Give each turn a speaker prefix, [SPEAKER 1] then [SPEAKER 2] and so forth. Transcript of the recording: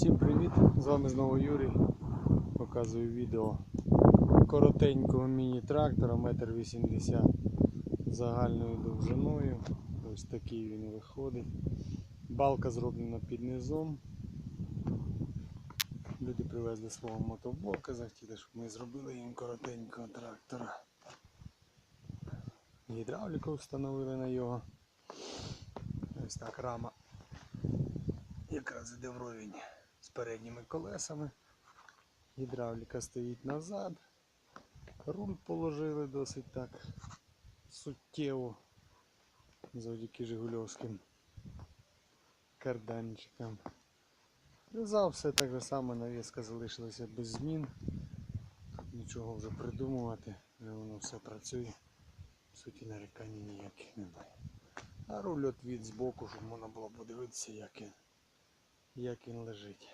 [SPEAKER 1] Всім привіт! З вами знову Юрій. Показую відео коротенького міні-трактора 1,80 м загальною довжиною. Ось такий він виходить. Балка зроблена під низом. Люди привезли свого мотоблока, захотіли, щоб ми зробили їм коротенького трактора. Гідравліку встановили на його. Ось так рама якраз іде вровень з передніми колесами. Гідравліка стоїть назад. Руль положили досить так суттєво завдяки Жигульовським карданчикам. Реза все так же само, навіска залишилася без змін. Нічого вже придумувати, вже воно все працює. В суті нарікань ніяких немає. А руль от від збоку, щоб можна було подивитися, як він, як він лежить.